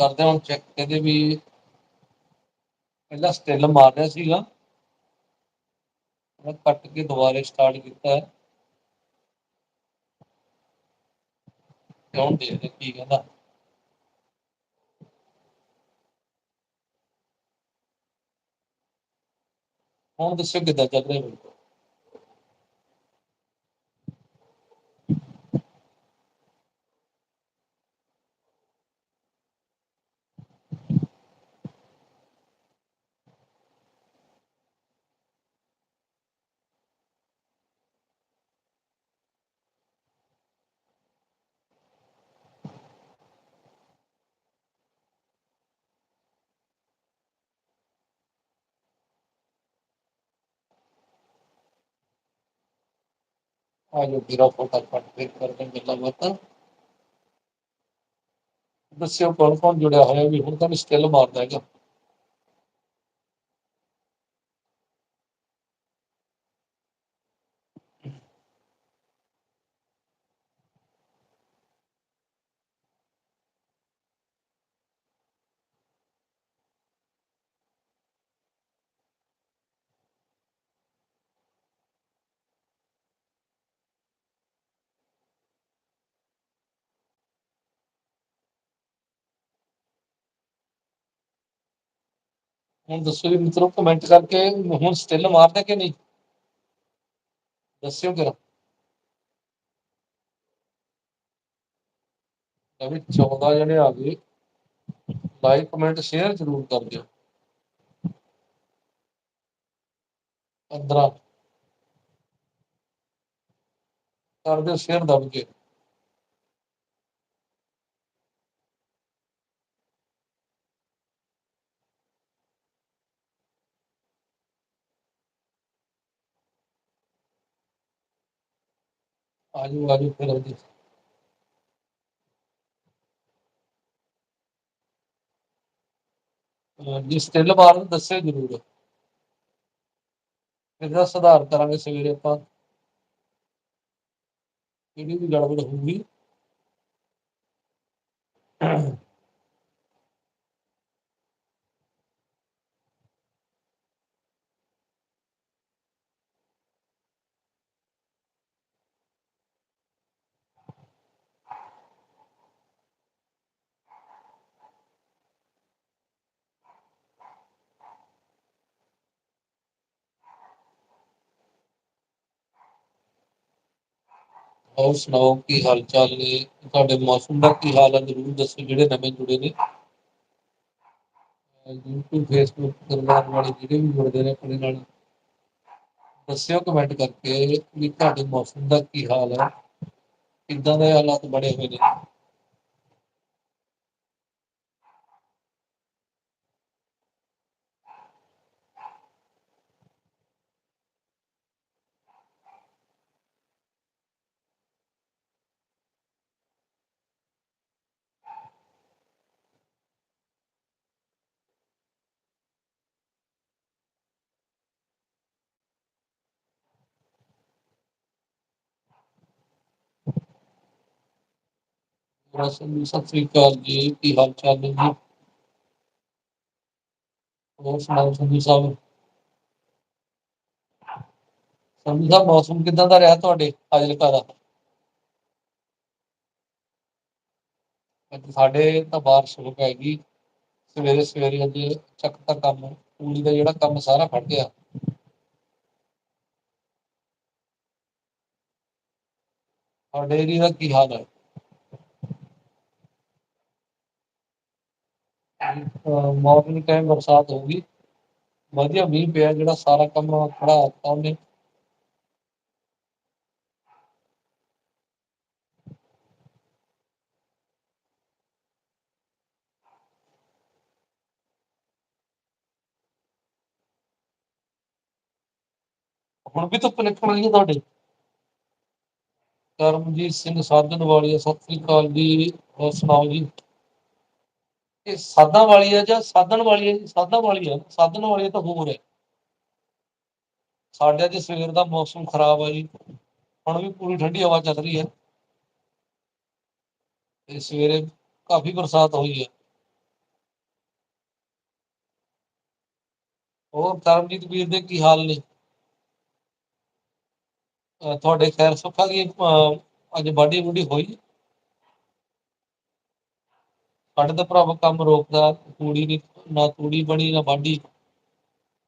ਕਰਦੇ ਹਾਂ ਚੈੱਕ ਇਹਦੇ ਵੀ ਪਹਿਲਾਂ ਸਟਿਲ ਮਾਰ ਰਿਹਾ ਸੀਗਾ। ਮੈਂ ਕੱਟ ਕੇ ਦੁਬਾਰੇ ਸਟਾਰਟ ਕੀਤਾ ਹੈ। ਕਿਉਂ ਦੇਖਦੇ ਕੀ ਕਹਿੰਦਾ। ਹੁਣ ਦੱਸੋ ਕਿੱਦਾਂ ਚੱਲ ਰਿਹਾ ਬਿਲਕੁਲ ਆ ਜੋ ਵੀਰਾ ਫਟਾਫਟ ਫਿਰ ਕਰਦੇ ਗੱਲਾਂ ਬਾਤਾਂ। ਦੱਸਿਓ ਕੌਣ ਕੌਣ ਜੁੜਿਆ ਹੋਇਆ ਵੀ ਹੁਣ ਤਾਂ ਸਟਿਲ ਮਾਰਦਾ ਹੈਗਾ। ਹੁਣ ਦੱਸੋ ਵੀ ਮਿੱਤਰੋ ਕਮੈਂਟ ਕਰਕੇ ਹੁਣ ਸਟਿਲ ਮਾਰਦਾ ਕਿ ਨਹੀਂ? ਦੱਸਿਓ ਜਰਾ। ਵੀ 14 ਜਣੇ ਆ ਗਏ। ਲਾਈਕ ਕਮੈਂਟ ਸ਼ੇਅਰ ਜ਼ਰੂਰ ਕਰ ਦਿਓ। 15 ਕਰ ਦਿਓ ਸ਼ੇਅਰ ਦਬ ਕੇ। ਆਜੋ ਆਜੋ ਫਿਰ ਆਜੋ ਜੇ ਸਟਿਲ ਮਾਰਨ ਦੱਸਿਓ ਜ਼ਰੂਰ। ਇਹਦਾ ਸੁਧਾਰ ਕਰਾਂਗੇ ਸਵੇਰੇ ਆਪਾਂ। ਜਿਹੜੀ ਵੀ ਗੜਬੜ ਹੋਊਗੀ। ਹੋਰ ਸੁਣਾਓ ਕੀ ਹਾਲ ਚਾਲ ਨੇ? ਤੁਹਾਡੇ ਮੌਸਮ ਦਾ ਕੀ ਹਾਲ ਹੈ ਜ਼ਰੂਰ ਦੱਸੋ ਜਿਹੜੇ ਨਵੇਂ ਜੁੜੇ ਨੇ। ਅਹ YouTube, Facebook ਪਰਿਵਾਰ ਵਾਲੇ ਜਿਹੜੇ ਵੀ ਜੁੜਦੇ ਨੇ ਆਪਣੇ ਨਾਲ, ਦੱਸਿਓ ਕਮੈਂਟ ਕਰਕੇ ਵੀ ਤੁਹਾਡੇ ਮੌਸਮ ਦਾ ਕੀ ਹਾਲ ਹੈ ਕਿੱਦਾਂ ਦੇ ਹਾਲਾਤ ਬਣੇ ਹੋਏ ਨੇ? ਰਸਮ ਸਤਿ ਸ੍ਰੀ ਅਕਾਲ ਜੀ, ਕੀ ਹਾਲ ਚਾਲ ਨੇ ਜੀ? ਹੋਰ ਸੁਣਾਓ ਸੰਧੂ ਸਾਹਿਬ? ਸੰਧੂ ਸਾਹਿਬ, ਮੌਸਮ ਕਿੱਦਾਂ ਦਾ ਰਿਹਾ ਤੁਹਾਡੇ ਫਾਜ਼ਿਲਕਾ ਦਾ? ਅੱਜ ਸਾਡੇ ਤਾਂ ਬਾਰਿਸ਼ ਹੋ ਗਈ ਸਵੇਰੇ ਸਵੇਰੇ ਅੱਜ ਚੱਕ ਤਾਂ ਕੰਮ, ਪੂਰੀ ਦਾ ਜਿਹੜਾ ਕੰਮ ਸਾਰਾ ਫੜ ਗਿਆ। ਤੁਹਾਡੇ ਏਰੀਆ ਦਾ ਕੀ ਹਾਲ ਹੈ? ਮਾਰਨਿੰਗ ਟਾਈਮ ਬਰਸਾਤ ਹੋਊਗੀ ਵਧੀਆ ਮੀਂਹ ਪਿਆ ਜਿਹੜਾ ਸਾਰਾ ਕੰਮ ਖੜਾ ਕਰਤਾ ਉਹਨੇ ਹੁਣ ਵੀ ਧੁੱਪ ਨਿਕਲ ਰਹੀ ਹੈ ਤੁਹਾਡੇ ਕਰਮਜੀਤ ਸਿੰਘ ਸਾਧਨ ਵਾਲੀ ਸਤਿ ਸ੍ਰੀ ਅਕਾਲ ਜੀ ਹੋਰ ਸੁਣਾਓ ਜੀ ਇਹ ਸਾਧਾਂ ਵਾਲੀ ਆ ਜਾਂ ਸਾਧਨ ਵਾਲੀ ਹੈ ਸਾਧਾਂ ਵਾਲੀ ਆ। ਸਾਧਨ ਵਾਲੀ ਤਾਂ ਹੋਰ ਹੈ ਸਾਡੇ ਅੱਜ ਸਵੇਰ ਦਾ ਮੌਸਮ ਖਰਾਬ ਆ ਜੀ। ਹੁਣ ਵੀ ਪੂਰੀ ਠੰਡੀ ਹਵਾ ਚੱਲ ਰਹੀ ਹੈ ਤੇ ਸਵੇਰੇ ਕਾਫੀ ਬਰਸਾਤ ਹੋਈ ਹੈ ਹੋਰ ਕਰਮਜੀਤ ਵੀਰ ਦੇ ਕੀ ਹਾਲ ਨੇ? ਤੁਹਾਡੇ ਖੈਰ ਸੁੱਖਾ ਦੀ ਅੱਜ ਬਾਡੀ ਬੁੱਢੀ ਹੋਈ? ਸਾਡੇ ਤਾਂ ਭਰਾਵਾ ਕੰਮ ਰੋਕਦਾ, ਤੂੜੀ ਨੀ, ਨਾ ਤੂੜੀ ਬਣੀ, ਨਾ ਵਾਢੀ।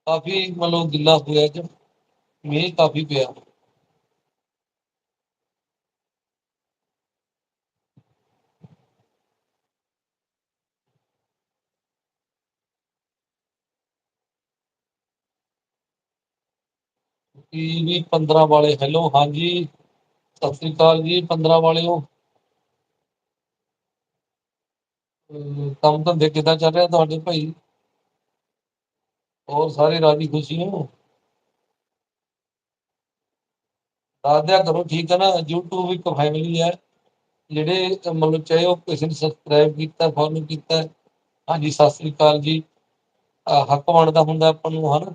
ਕਾਫੀ ਮਤਲਬ ਗਿੱਲਾ ਹੋਇਆ ਅੱਜ ਮੀਂਹ ਕਾਫੀ ਪਿਆ। ਈ ਵੀ 15 ਵਾਲੇ ਹੈਲੋ ਹਾਂਜੀ। ਸਤਿ ਸ੍ਰੀ ਅਕਾਲ ਜੀ 15 ਵਾਲਿਓ। ਕੰਮ ਧੰਦੇ ਕਿੱਦਾਂ ਚੱਲ ਰਿਹਾ ਤੁਹਾਡੇ ਭਾਈ? ਹੋਰ ਸਾਰੇ ਰਾਜੀ ਖੁਸ਼ੀ ਹੋ? ਦੱਸ ਕਰੋ, ਠੀਕ ਹੈ ਨਾ? YouTube ਇੱਕ ਫੈਮਿਲੀ ਹੈ, ਜਿਹੜੇ ਮਤਲਬ ਚਾਹੇ ਉਹ ਕਿਸੇ ਨੇ ਸਬਸਕ੍ਰਾਈਬ ਕੀਤਾ ਫੋਲੋ ਕੀਤਾ, ਹਾਂਜੀ, ਸਤਿ ਸ੍ਰੀ ਅਕਾਲ ਜੀ। ਹੱਕ ਬਣਦਾ ਹੁੰਦਾ ਆਪਾਂ ਨੂੰ, ਹਨਾ?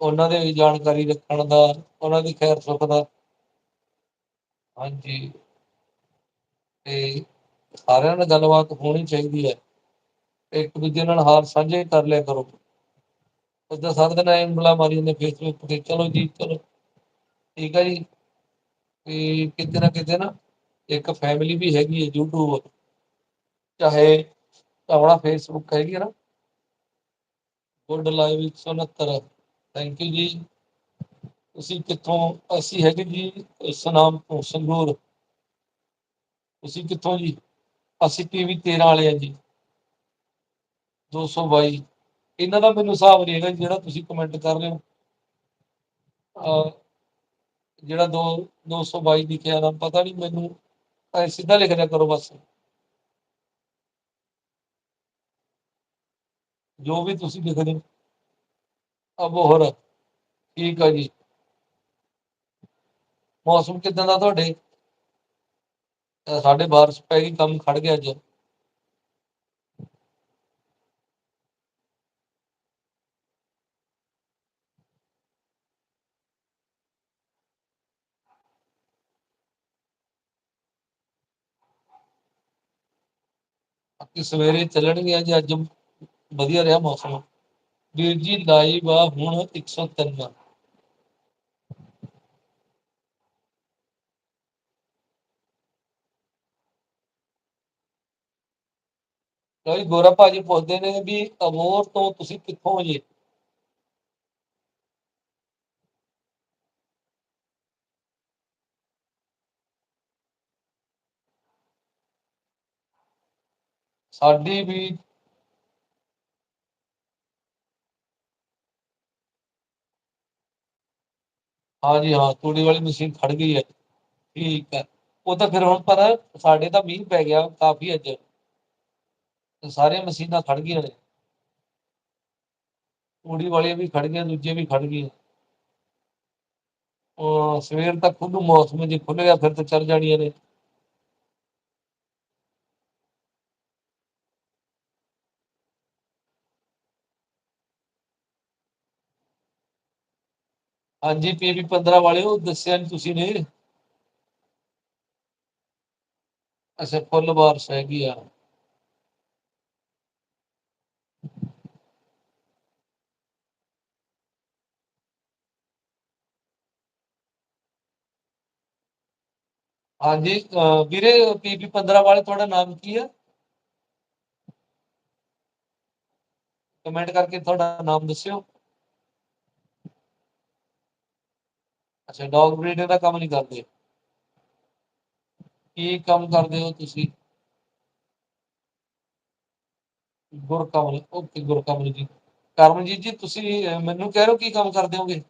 ਉਹਨਾਂ ਦੇ ਜਾਣਕਾਰੀ ਰੱਖਣ ਦਾ, ਉਹਨਾਂ ਦੀ ਖੈਰ ਸੁੱਖ ਦਾ। ਹਾਂਜੀ। ਤੇ ਸਾਰਿਆਂ ਨਾਲ ਗੱਲਬਾਤ ਹੋਣੀ ਚਾਹੀਦੀ ਹੈ। ਇੱਕ ਦੂਜੇ ਨਾਲ ਹਾਲ ਸਾਂਝੇ ਕਰ ਲਿਆ ਕਰੋ। ਉਦਾਂ ਸਾਰਾ ਦਿਨ ਐਂ ਉਂਗਲਾਂ ਮਾਰੀ ਜਾਂਦੇ ਫੇਸਬੁੱਕ ਤੇ। ਚਲੋ ਜੀ, ਚਲੋ। ਠੀਕ ਹੈ ਜੀ। ਤੇ ਕਿਤੇ ਨਾ ਕਿਤੇ ਨਾ ਇੱਕ ਫੈਮਿਲੀ ਵੀ ਹੈਗੀ ਹੈ YouTube ਚਾਹੇ ਆਪਣਾ ਫੇਸਬੁੱਕ ਹੈਗੀ ਆ ਨਾ। ਗੁੱਡ ਲਾਈਵ ਇੱਕ ਸੌ ਉਨੱਤਰ ਥੈਂਕ ਯੂ ਜੀ। ਤੁਸੀਂ ਕਿੱਥੋਂ, ਅਸੀਂ ਹੈਗੇ ਜੀ ਸਨਾਮ ਤੋਂ ਸੰਗਰੂਰ। ਤੁਸੀਂ ਕਿੱਥੋਂ ਜੀ? ਅਸੀਂ ਟੀਵੀ ਤੇਰਾਂ ਵਾਲੇ ਆ ਜੀ। ਦੋ ਸੌ ਬਾਈ। ਇਹਨਾਂ ਦਾ ਮੈਨੂੰ ਹਿਸਾਬ ਨਹੀਂ ਹੈਗਾ ਜਿਹੜਾ ਤੁਸੀਂ ਕਮੈਂਟ ਕਰ ਰਹੇ ਹੋ। ਜਿਹੜਾ ਦੋ ਦੋ ਸੌ ਬਾਈ ਲਿਖਿਆ ਨਾ ਪਤਾ ਨਹੀਂ ਮੈਨੂੰ, ਐ ਸਿੱਧਾ ਲਿਖ ਦਿਆ ਕਰੋ ਬਸ। ਜੋ ਵੀ ਤੁਸੀਂ ਲਿਖਦੇ ਹੋ। ਅਬੋਹਰ ਠੀਕ ਆ ਜੀ। ਮੌਸਮ ਕਿਦਾਂ ਦਾ ਤੁਹਾਡੇ? ਸਾਡੇ ਬਾਰਿਸ਼ ਪੈ ਗਈ, ਕੰਮ ਖੜ ਗਿਆ ਅੱਜ। ਬਾਕੀ ਸਵੇਰੇ ਚੱਲਣਗੇ ਜੀ ਅੱਜ ਵਧੀਆ ਰਿਹਾ ਮੌਸਮ। ਵੀਰ ਜੀ ਲਾਈਵ ਆ ਹੁਣ 103 ਕਈ ਗੋਰਾ ਭਾਜੀ ਪੁੱਛਦੇ ਨੇ ਵੀ ਅਬੋਰ ਤੋਂ ਤੁਸੀਂ ਕਿੱਥੋਂ ਜੇ? ਸਾਡੀ ਵੀ ਹਾਂਜੀ ਹਾਂ, ਤੂੜੀ ਵਾਲੀ ਮਸ਼ੀਨ ਖੜ ਗਈ ਹੈ। ਠੀਕ ਹੈ। ਉਹ ਤਾਂ ਫਿਰ ਹੁਣ ਪਰ ਸਾਡੇ ਤਾਂ ਮੀਂਹ ਪੈ ਗਿਆ ਕਾਫੀ ਅੱਜ। ਤੇ ਸਾਰੀਆਂ ਮਸ਼ੀਨਾਂ ਖੜ ਗਈਆਂ ਨੇ ਤੂੜੀ ਵਾਲੀਆਂ ਵੀ ਖੜ ਗਈਆਂ, ਦੂਜੀਆਂ ਵੀ ਖੜ ਗਈਆਂ। ਉਹ ਸਵੇਰ ਤੱਕ ਖੁੱਲੂ ਮੌਸਮ ਜੇ ਖੁੱਲ ਫਿਰ ਤਾਂ ਚੱਲ ਜਾਣੀਆਂ ਨੇ। ਹਾਂਜੀ ਪੀਵੀ 15 ਵਾਲਿਓ, ਦੱਸਿਆ ਨੀ ਤੁਸੀਂ ਨੇ। ਅੱਛਾ, ਫੁੱਲ ਬਾਰਸ਼ ਹੈਗੀ ਆ। ਹਾਂਜੀ ਅਹ ਵੀਰੇ ਪੀਪੀ 15 ਵਾਲੇ ਤੁਹਾਡਾ ਨਾਮ ਕੀ ਆ? ਕਮੈਂਟ ਕਰਕੇ ਤੁਹਾਡਾ ਨਾਮ ਦੱਸਿਓ। ਅੱਛਾ, ਡੌਗ ਬਰੀਡਿੰਗ ਦਾ ਕੰਮ ਨਹੀਂ ਕਰਦੇ। ਕੀ ਕੰਮ ਕਰਦੇ ਹੋ ਤੁਸੀਂ? ਗੁਰਕਮਲ, ਓਕੇ, ਗੁਰਕਮਲ ਜੀ। ਕਰਮਜੀਤ ਜੀ, ਤੁਸੀਂ ਮੈਨੂੰ ਕਹਿ ਰਹੇ ਹੋ ਕੀ ਕੰਮ ਕਰਦੇ ਹੋਗੇ?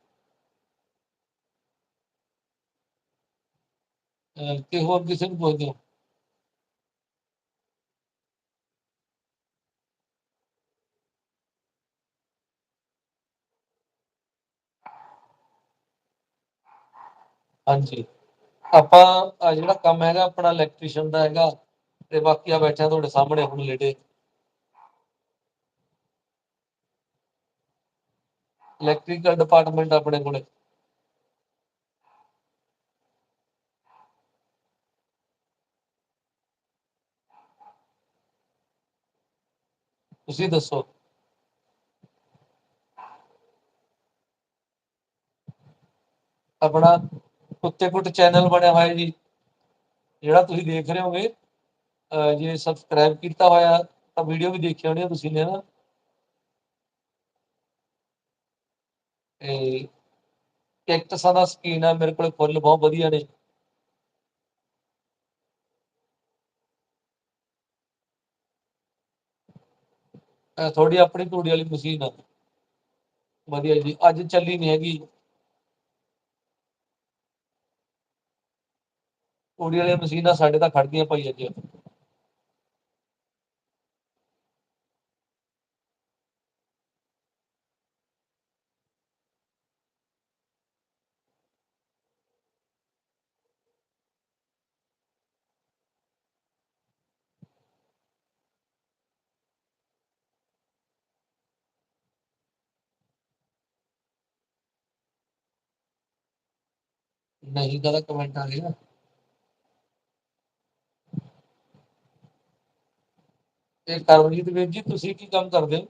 ਅਹ, ਹੋਰ ਕਿਸੇ ਨੂੰ ਪੁੱਛਦੇ ਹੋ? ਹਾਂਜੀ। ਆਪਾਂ ਆਹ ਜਿਹੜਾ ਕੰਮ ਹੈਗਾ ਆਪਣਾ ਇਲੈਕਟ੍ਰੀਸ਼ੀਅਨ ਦਾ ਹੈਗਾ ਤੇ ਬਾਕੀ ਆ ਬੈਠਿਆ ਤੁਹਾਡੇ ਸਾਹਮਣੇ ਹੁਣ ਲੇਟੇ ਇਲੈਕਟ੍ਰੀਕਲ ਡਿਪਾਰਟਮੈਂਟ ਆਪਣੇ ਕੋਲੇ। ਤੁਸੀਂ ਦੱਸੋ ਆਪਣਾ ਕੁੱਤੇ ਕੁੱਟ ਚੈਨਲ ਬਣਿਆ ਹੋਇਆ ਜੀ ਜਿਹੜਾ ਤੁਸੀਂ ਦੇਖ ਰਹੇ ਹੋਗੇ ਜੇ ਸਬਸਕ੍ਰਾਈਬ ਕੀਤਾ ਹੋਇਆ ਤਾਂ ਵੀਡੀਓ ਵੀ ਦੇਖੀ ਹੋਣੀ ਤੁਸੀਂ ਨੇ ਨਾ ਇਹ ਕੈਕਟਸਾਂ ਦਾ ਸਕੀਨ ਆ ਮੇਰੇ ਕੋਲ ਫੁੱਲ ਬਹੁਤ ਵਧੀਆ ਨੇ ਥੋੜੀ ਆਪਣੀ ਤੂੜੀ ਵਾਲੀ ਮਸ਼ੀਨ ਆ। ਵਧੀਆ ਜੀ, ਅੱਜ ਚੱਲੀ ਨਹੀਂ ਹੈਗੀ। ਤੂੜੀ ਵਾਲੀ ਮਸ਼ੀਨਾਂ ਸਾਡੇ ਤਾਂ ਖੜ ਗਈਆਂ ਭਾਈ ਅੱਜ। ਨਹੀਂ ਦਾ ਕਮੈਂਟ ਆ ਗਿਆ ਤੇ ਕਰਮਜੀਤ ਵੀਰ ਜੀ ਤੁਸੀਂ ਕੀ ਕੰਮ ਕਰਦੇ ਹੋ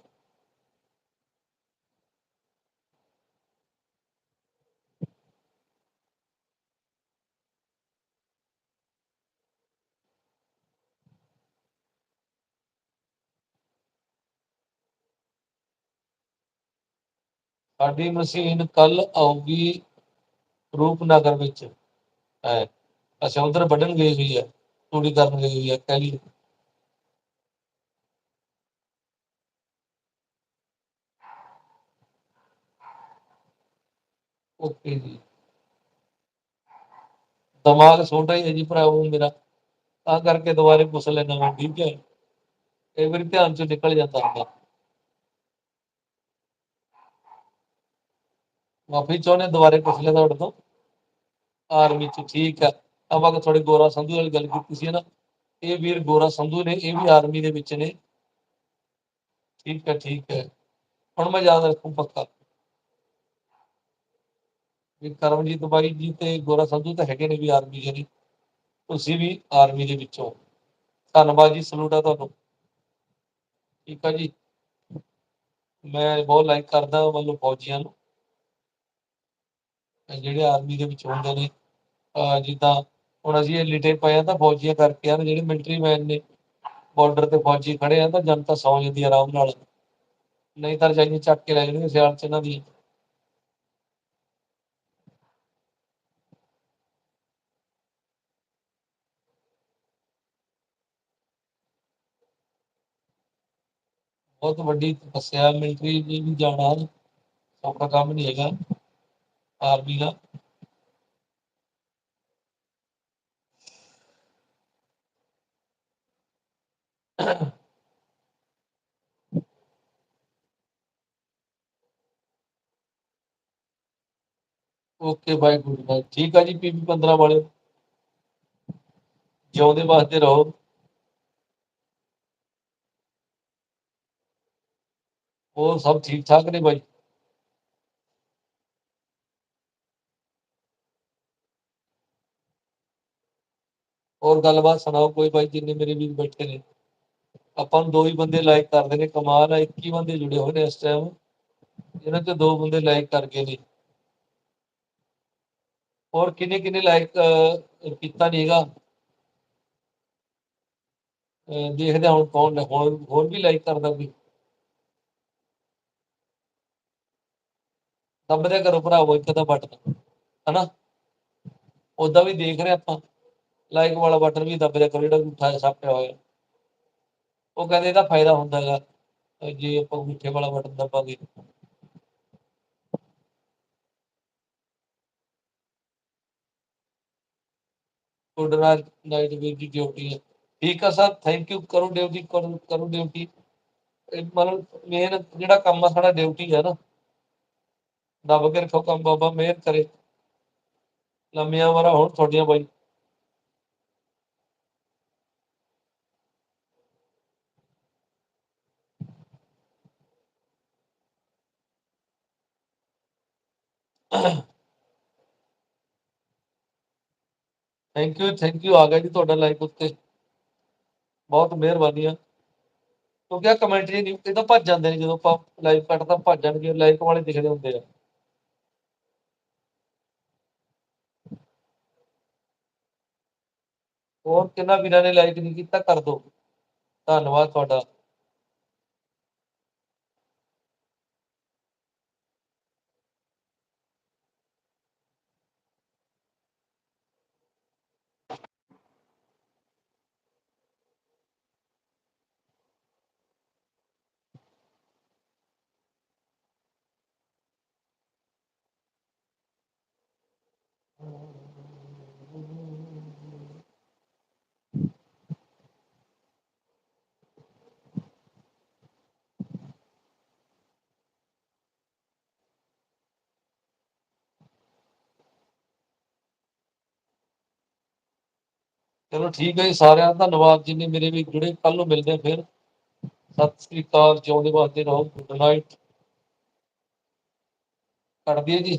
ਸਾਡੀ ਮਸ਼ੀਨ ਕੱਲ ਆਊਗੀ ਰੂਪਨਗਰ ਵਿੱਚ ਹੈ। ਅੱਛਾ, ਉਧਰ ਵੱਢਣ ਗਈ ਹੋਈ ਹੈ ਤੂੜੀ ਕਰਨ ਗਈ ਹੋਈ ਹੈ ਕਹਿਲੀ ਓਕੇ ਜੀ। ਦਿਮਾਗ ਛੋਟਾ ਹੀ ਹੈ ਜੀ ਭਰਾਵੋ ਮੇਰਾ। ਤਾਂ ਕਰਕੇ ਦੁਬਾਰੇ ਪੁੱਛ ਲੈਣਾ ਮੈਂ, ਠੀਕ ਹੈ। ਕਈ ਵਾਰੀ ਧਿਆਨ ਚੋਂ ਨਿਕਲ ਜਾਂਦਾ ਹੁੰਦਾ। ਮਾਫੀ ਚਾਹੁੰਦੇ ਦੁਬਾਰੇ ਪੁੱਛ ਲਿਆ ਤੁਹਾਡੇ ਤੋਂ। ਆਰਮੀ ਚ ਠੀਕ ਹੈ। ਆਪਾਂ ਕਿ ਥੋੜੀ ਗੋਰਾ ਸੰਧੂ ਵਾਲੀ ਗੱਲ ਕੀਤੀ ਸੀ ਨਾ, ਇਹ ਵੀਰ ਗੋਰਾ ਸੰਧੂ ਨੇ, ਇਹ ਵੀ ਆਰਮੀ ਦੇ ਵਿੱਚ ਨੇ। ਠੀਕ ਹੈ ਠੀਕ ਹੈ। ਹੁਣ ਮੈਂ ਯਾਦ ਰੱਖੂ ਪੱਕਾ। ਵੀ ਕਰਮਜੀਤ ਬਾਈ ਜੀ ਤੇ ਗੋਰਾ ਸੰਧੂ ਤਾਂ ਹੈਗੇ ਨੇ ਵੀ ਆਰਮੀ ਦੇ ਨੇ। ਤੁਸੀਂ ਵੀ ਆਰਮੀ ਦੇ ਵਿੱਚੋਂ। ਧੰਨਵਾਦ ਜੀ ਸਲੂਟ ਆ ਤੁਹਾਨੂੰ। ਠੀਕ ਆ ਜੀ। ਮੈਂ ਬਹੁਤ ਲਾਈਕ ਕਰਦਾ ਵੱਲੋਂ ਫੌਜੀਆਂ ਨੂੰ। ਜਿਹੜੇ ਆਰਮੀ ਦੇ ਵਿੱਚ ਹੁੰਦੇ ਨੇ ਜਿੱਦਾਂ ਹੁਣ ਅਸੀਂ ਇਹ ਲਿਟੇ ਪਏ ਆ ਤਾਂ ਫੌਜੀਆਂ ਕਰਕੇ ਆ, ਜਿਹੜੇ ਮਿਲਟਰੀ ਮੈਨ ਨੇ ਬਾਰਡਰ ਤੇ ਫੌਜੀ ਖੜੇ ਆ ਤਾਂ ਜਨਤਾ ਸੌ ਜਾਂਦੀ ਆਰਾਮ ਨਾਲ। ਨਹੀਂ ਤਾਂ ਰਜਾਈਆਂ ਚੱਕ ਕੇ ਲੈ ਜਾਣਗੇ ਸਿਆਲ ਚ ਇਹਨਾਂ ਦੀ। ਬਹੁਤ ਵੱਡੀ ਤਪੱਸਿਆ ਮਿਲਟਰੀ ਜੀ ਵੀ ਜਾਣਾ, ਸੌਖਾ ਕੰਮ ਨਹੀਂ ਹੈਗਾ। ਆਰਮੀ ਦਾ। ਓਕੇ ਬਾਈ, ਗੁੱਡ ਬਾਈ ਠੀਕ ਆ ਜੀ ਪੀਪੀ 15 ਵਾਲੇ। ਜਿਉਂਦੇ ਵਾਸਤੇ ਰਹੋ। ਉਹ ਸਭ ਠੀਕ ਠਾਕ ਨੇ ਬਾਈ? ਹੋਰ ਗੱਲਬਾਤ ਸੁਣਾਓ ਕੋਈ ਬਾਈ, ਜਿੰਨੇ ਮੇਰੇ ਵੀਰ ਬੈਠੇ ਨੇ। ਆਪਾਂ ਨੂੰ ਦੋ ਹੀ ਬੰਦੇ ਲਾਈਕ ਕਰਦੇ ਨੇ, ਕਮਾਲ ਆ 21 ਬੰਦੇ ਜੁੜੇ ਹੋਏ ਨੇ ਇਸ ਟਾਈਮ ਇਹਨਾਂ ਚ ਦੋ ਬੰਦੇ ਲਾਈਕ ਕਰ ਗਏ ਨੇ। ਹੋਰ ਕਿੰਨੇ ਕਿੰਨੇ ਲਾਈਕ ਕੀਤਾ ਨਹੀਂਗਾ ਦੇਖਦੇ ਹੁਣ ਕੌਣ ਹੁਣ ਹੋਰ ਵੀ ਲਾਈਕ ਕਰਦਾ ਵੀ ਦੱਬਦੇ ਕਰੋ ਭਰਾਵੋ, ਇੱਕ ਤਾਂ ਬਟਨ ਹਨਾ? ਉਦਾਂ ਵੀ ਦੇਖ ਰਹੇ ਆਪਾਂ। ਲਾਈਕ ਵਾਲਾ ਬਟਨ ਵੀ ਦੱਬ ਦਿਆ ਕਰੋ, ਜਿਹੜਾ ਉਠਾਇਆ ਸਾਪਿਆ ਹੋਇਆ। ਉਹ ਕਹਿੰਦੇ ਇਹਦਾ ਫਾਇਦਾ ਹੁੰਦਾ ਹੈਗਾ ਜੇ ਆਪਾਂ ਮਿੱਠੇ ਵਾਲਾ ਬਟਨ ਦੱਬਾਂਗੇ। ਗੁੱਡ ਨਾਈਟ ਵੀਰ ਦੀ ਡਿਊਟੀ ਹੈ। ਠੀਕ ਆ ਸਰ ਥੈਂਕ ਯੂ ਕਰੋ ਡਿਊਟੀ ਕਰੋ ਕਰੋ ਡਿਊਟੀ ਮਤਲਬ ਮੇਨ ਜਿਹੜਾ ਕੰਮ ਆ ਸਾਡਾ ਡਿਊਟੀ ਹੈ ਨਾ, ਦੱਬ ਕੇ ਰੱਖੋ ਕੰਮ, ਬਾਬਾ ਮਿਹਰ ਕਰੇ। ਲੰਮੀਆਂ ਵਾਰਾ ਹੁਣ ਤੁਹਾਡੀਆਂ ਬਾਈ। ਥੈਂਕ ਯੂ ਥੈਂਕ ਯੂ ਆ ਗਿਆ ਜੀ ਤੁਹਾਡਾ ਲਾਈਕ ਉੱਤੇ। ਬਹੁਤ ਮਿਹਰਬਾਨੀ ਆ। ਕਿਉਂਕਿ ਆ ਕਮੈਂਟਰੀ ਨਹੀਂ, ਇਹ ਤਾਂ ਭੱਜ ਜਾਂਦੇ ਨੇ ਜਦੋਂ ਆਪਾਂ ਲਾਈਵ ਕੱਟ ਤਾਂ ਭੱਜ ਜਾਣਗੇ ਲਾਈਕ ਵਾਲੇ ਦਿਖਦੇ ਹੁੰਦੇ ਆ। ਹੋਰ ਕਿੰਨਾ ਵੀਰਾਂ ਨੇ ਲਾਈਕ ਨਹੀਂ ਕੀਤਾ, ਕਰ ਦਿਓ ਧੰਨਵਾਦ ਤੁਹਾਡਾ। ਚਲੋ ਠੀਕ ਹੈ ਜੀ, ਸਾਰਿਆਂ ਦਾ ਧੰਨਵਾਦ ਜਿੰਨੇ ਮੇਰੇ ਵੀ ਜੁੜੇ ਕੱਲ ਨੂੰ ਮਿਲਦੇ ਫਿਰ। ਸਤਿ ਸ੍ਰੀ ਅਕਾਲ, ਜਿਉਂਦੇ ਵਾਸਤੇ ਰਹੋ, ਗੁੱਡ ਨਾਈਟ। ਕੱਢ ਦਈਏ ਜੀ।